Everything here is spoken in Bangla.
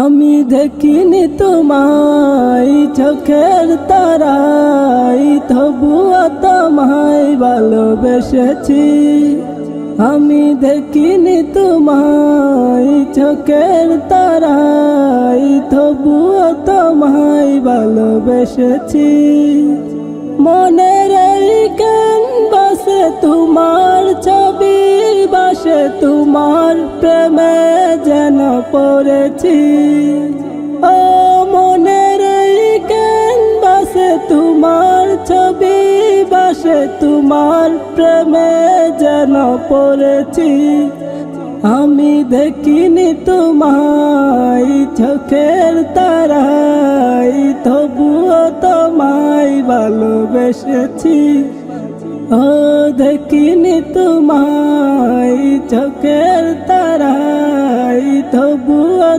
আমি দেখিনি তোমায়, চোখের তারাই তবুও তোমায় ভালোবেসেছি। আমি দেখিনি তোমায়, চোখের তারাই তবুও তোমায় ভালোবেসেছি। মনের এই বাসে তোমার বাসে তোমার প্রেমে যেন পড়েছি। ও মনের এই বাসে তোমার ছবি বাসে তোমার প্রেমে যেন পড়েছি। আমি দেখিনি তোমায় চোখের তারাই তবুও তোমায় ভালোবেসেছি। ও দেখিনি তোমায় চোখের তারাই তবুও